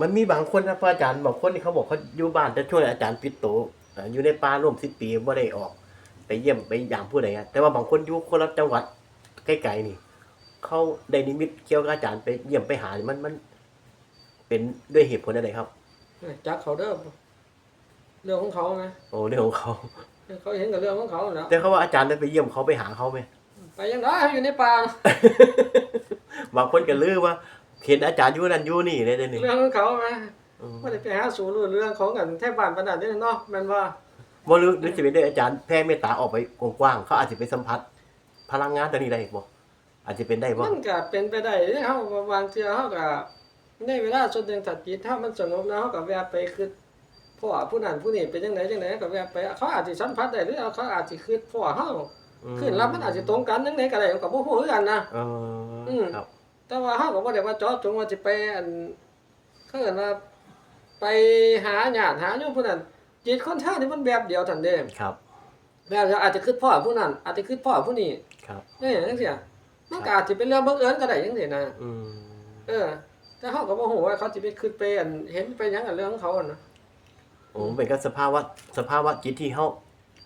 มันมีบางคนนะพระอาจารย์บางคนที่เขาบอกเขาอยู่บ้านแต่ช่วยอาจารย์ปิดโตอ่าอยู่ในป่าร่วมสิบปีบ่ได้ออก ไปเยี่ยมไปยามผู้ใดอะแต่ว่าบางคนอยู่คนละจังหวัดใกล้ๆนี่ เขาได้นิมิตเกี่ยวกับอาจารย์ไปเยี่ยมไปหานี่มันมัน เป็นด้วยเหตุผลอะไรครับจักเขาเด้อเรื่องของเขาไหมโอ้เรื่องของเขาเขาเห็นกับเรื่องของเขาแล้วแต่เขาว่าอาจารย์ได้ไปเยี่ยมเขาไปหาเขาไหมไปยังไงอยู่ในป่าบางคนก็ลือว่า เห็นอาจารย์อยู่นั่นอยู่นี่เลยเดี๋ยวนี่เรื่องของเขาไหมอืมไม่ได้ไปหาสูรู้เรื่องของกันแทบบ้านปานนันนี่เนาะแมันว่าบ่รู้หรือจะเป็นด้วยอาจารย์แผ่เมตตาออกไปกว้างๆเขาอาจจะไปสัมผัส พลังงานตัวนี้ได้บ่อาจจะเป็นได้บ่มันก็เป็นไปได้เด้เฮาก็บางเทื่อเฮาก็ในเวลาส่วนหนึ่งถ้าจิตถ้ามันสงบแล้วเฮาก็แวะไปคือพ่อผู้นั้นผู้นี้เป็นจังไดจังไดก็แวะไป เขาอาจสิสัมผัสได้หรือเขาอาจสิคือพ่อเฮาขึ้นรับมันอาจสิตรงกันจังไดก็ได้มันก็บ่ฮู้คือกันนะ เอออม ครับ แต่ว่าเฮาก็บ่ได้ว่าเจาะจงว่าสิไปอันเขาเอิ้นว่าไปหาญาติหาโยมผู้นั้นจิตคนเฮานี่มันแบบเดียวทันเด้ครับ แบบเดียวอาจจะคือพ่อผู้นั้นอาจจะคือพ่อผู้นี้ครับนี่จังซี่มันก็อาจสิเป็นเรื่องบังเอิญก็ได้จังซี่นะอืมเออ แต่เฮาก็บ่ฮู้ว่าเขาสิไปคิดไปอันเห็นไปหยังอันเรื่องของเขาอะนะโอ้มันเป็นก็สภาวะสภาวะจิตที่เขา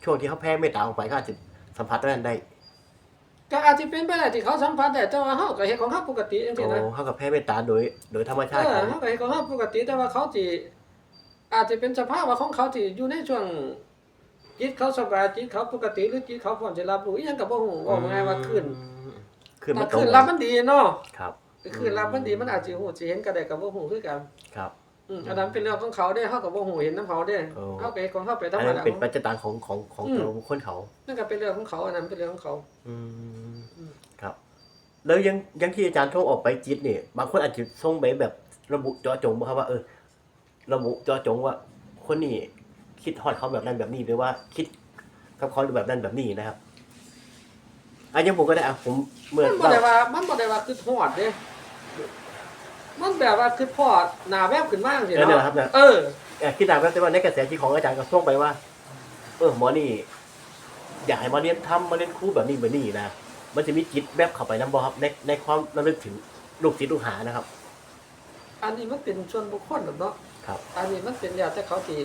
ช่วงที่เขาแผ่เมตตาออกไปก็อาจจะสัมผัสนั้นได้ ก็อาจสิเป็นไปได้ที่เขาสัมผัสได้แต่ว่าเฮาก็เฮ็ดของเฮาปกติจังโอ้ซี่นะเขากับแผ่เมตตาโดย โดยธรรมเอชาติอของเฮาก็เฮ็ดของเฮาปกติแต่ว่าเขาสิอาจจะเป็นสภาวะของเขาที่อยู่ในช่วงจิตเขาสบายจิตเขาปกติหรือจิตเขาพร้อมจะรับรู้อีหยังก็บ่ฮู้ว่าง่ายว่าขึ้นขึ้นถ้ามาตรงขึ้นรับมันดีเนาะครับขึ้นรับมันดีมันอาจสิฮู้สิเห็นก็ได้ก็บ่ฮู้คือกันครับ อืมอันนั้นเป็นเรื่องของเขาเด้เฮาก็บ่ฮู้เห็นนํเขาเด้โอ้เฮาก็เฮ็ดของเฮาไปธรอันรมนั้นดาเป็นปัจจตังของของของอืมตัวบุคคลเขา นั่นก็เป็นเรื่องของเขาอันนั้นเป็นเรื่องของเขา อืมอืม ครับ แล้วยังยังที่อาจารย์ท่งออกไปจิตเนี่ยบางคนอาจจะส่งไปแบบระบุเจาะจงบ่ครับว่าเออ ระบุเจาะจงว่า คนนี้คิดฮอดเขาแบบนั้นแบบนี้หรือว่าคิดกับเขาแบบนั้นแบบนี้นะครับอันยังผมก็ได้อะผมเมื่อมันบ่ได้ว่ามันบ่ได้ว่าคือฮอดเด้ มันแบบว่าคือพ่อหน้าแวบขึ้นมาจังซี่เออเนี่ยเนาะครับเนี่ย เออ เอ่อคิดตามแล้วแต่ว่าในกระแสที่ของอาจารย์ก็ส่งไปว่า เออหมอนี่ อยากให้มาเรียนทำมาเรียนครูแบบนี้แบบนี้นะมันจะมีจิตแบบเข้าไปนํบ่ครับในในความระลึกถึงลูกศิษย์ลูกหานะครับ อันนี้มันเป็นส่วนบุคคลเนาะครับ อันนี้มันเป็นแล้วแต่เขาสิ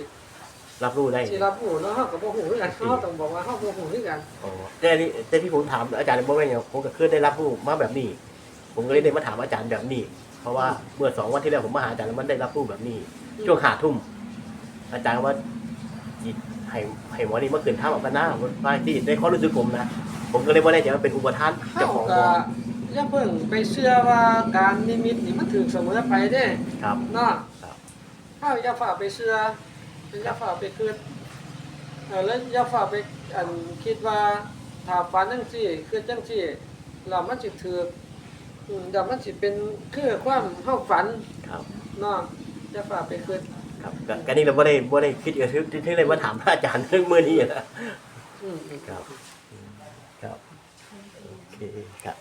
รับรู้ได้สิรับรู้เนาะเฮาก็บ่ฮู้คือกันเฮาต้องบอกว่าเฮาบ่ฮู้คือกัน อ๋อแต่อันนี้แต่ที่ผมถามอาจารย์บ่แม่นหยังผมก็เคยได้รับรู้มาแบบนี้ ผมก็เลยได้มาถามอาจารย์แบบนี้ เพราะว่าเมื่อสองวันที่แล้วผมมาหาอาจารย์แล้วมันได้รับรู้แบบนี้ ช่วงหาทุ่ม อาจารย์ว่าจิตให้ให้หมอนี่เมื่อคืนท่าออกกันหน้าบางที่ในความรู้สึกผมนะผมก็เลยว่าได้ใจว่าเป็นอุปทานเฮาเจ้าของก็บ่อย่าเพิ่งไปเชื่อว่าการนิมิตนี่มันถูกเสมอไปเด้ครับ เนาะครับเฮาอย่าฝ่าไปเชื่ออย่าฝ่าไปคิดเออแล้วอย่าฝ่าไปอันคิดว่าถ้าฝันจังซี่คือจังซี่แล้วมันสิถูก อืมเดี๋ยวมันสิเป็นคือความเฮาฝันครับ เนาะอย่าฝ่าไปคิดครับก็ก็นี่เราไม่ได้ไม่ได้คิดกับทึกที่เลยมาถามพระอาจารย์เรื่องมือนี้นะอืม ครับอืมครับ โอเคครับ